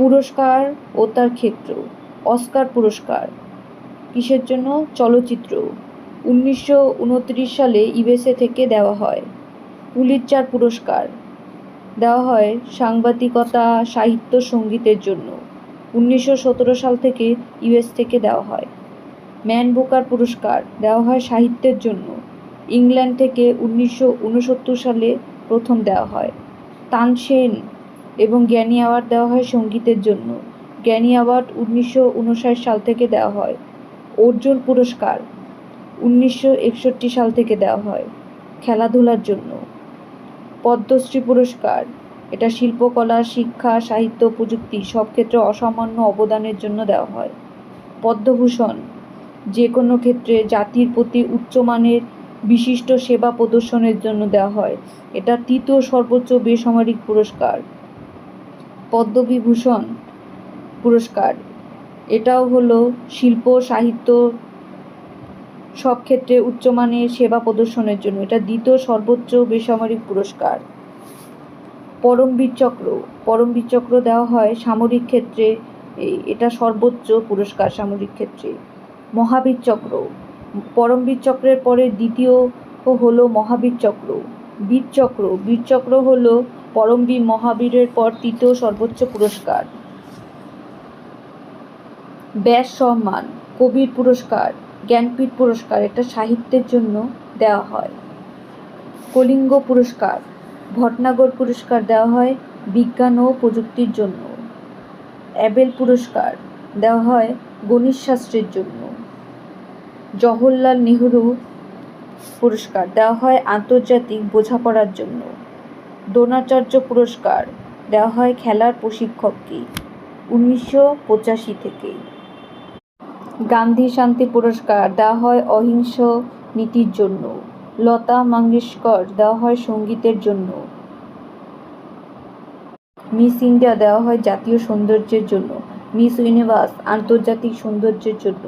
পুরস্কার ও তার ক্ষেত্র। অস্কার পুরস্কার। কিসের জন্য? চলচ্চিত্র। উনিশশো উনত্রিশ সালে ইউএসএ থেকে দেওয়া হয়। পুলিৎজার পুরস্কার। দেওয়া হয় সাংবাদিকতা, সাহিত্য, সঙ্গীতের জন্য। উনিশশো সতেরো সাল থেকে ইউএস থেকে দেওয়া হয়। ম্যান বুকার পুরস্কার। দেওয়া হয় সাহিত্যের জন্য। ইংল্যান্ড থেকে উনিশশো উনসত্তর সালে প্রথম দেওয়া হয়। তানসেন এবং জ্ঞানী অ্যাওয়ার্ড দেওয়া হয় সঙ্গীতের জন্য। জ্ঞানী অ্যাওয়ার্ড উনিশশো উনষাট সাল থেকে দেওয়া হয়। অর্জুন পুরস্কার উনিশশো একষট্টি সাল থেকে দেওয়া হয় খেলাধুলার জন্য। পদ্মশ্রী পুরস্কার, এটা শিল্পকলা শিক্ষা, সাহিত্য, প্রযুক্তি সব ক্ষেত্রে অসামান্য অবদানের জন্য দেওয়া হয়। পদ্মভূষণ, যে কোনো ক্ষেত্রে জাতির প্রতি উচ্চমানের বিশিষ্ট সেবা প্রদর্শনের জন্য দেওয়া হয়। এটা তৃতীয় সর্বোচ্চ বেসামরিক পুরস্কার। পদ্মবিভূষণ পুরস্কার। এটাও হলো শিল্প, সাহিত্য সব ক্ষেত্রে উচ্চমানের সেবা প্রদর্শনের জন্য। এটা দ্বিতীয় সর্বোচ্চ বেসামরিক পুরস্কার। পরমবীর চক্র পরমবীর চক্র দেওয়া হয় সামরিক ক্ষেত্রে। এটা সর্বোচ্চ পুরস্কার সামরিক ক্ষেত্রে। মহাবীর চক্র পরমবীর চক্রের পরে দ্বিতীয় হলো মহাবীর চক্র বীর চক্র বীর চক্র হলো পরমবীর মহাবীরের পর তৃতীয় সর্বোচ্চ পুরস্কার। ব্যাস সম্মান, কবির পুরস্কার, জ্ঞানপীঠ পুরস্কার এটা সাহিত্যের জন্য দেওয়া হয়। কলিঙ্গ পুরস্কার, ভটনাগর পুরস্কার দেওয়া হয় বিজ্ঞান ও প্রযুক্তির জন্য। অ্যাবেল পুরস্কার দেওয়া হয় গণিত শাস্ত্রের জন্য। জওহরলাল নেহরু পুরস্কার দেওয়া হয় আন্তর্জাতিক বোঝাপড়ার জন্য। দ্রোণাচার্য পুরস্কার। দেওয়া হয় খেলার প্রশিক্ষককে। উনিশশো পঁচাশি থেকে গান্ধী শান্তি পুরস্কার দেওয়া হয় অহিংস নীতির জন্য। লতা মঙ্গেশকর দেওয়া হয় সঙ্গীতের জন্য। মিস ইন্ডিয়া দেওয়া হয় জাতীয় সৌন্দর্যের জন্য। মিস ইউনিভার্স আন্তর্জাতিক সৌন্দর্যের জন্য।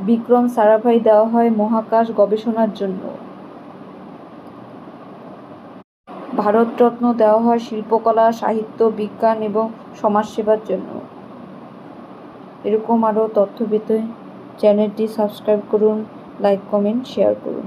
বিক্রম সারাভাই দেওয়া হয় মহাকাশ গবেষণার জন্য। ভারতরত্ন দেওয়া হয় শিল্পকলা, সাহিত্য, বিজ্ঞান এবং সমাজসেবার জন্য। এরকম আরও তথ্য পেতে চ্যানেলটি সাবস্ক্রাইব করুন, লাইক, কমেন্ট, শেয়ার করুন।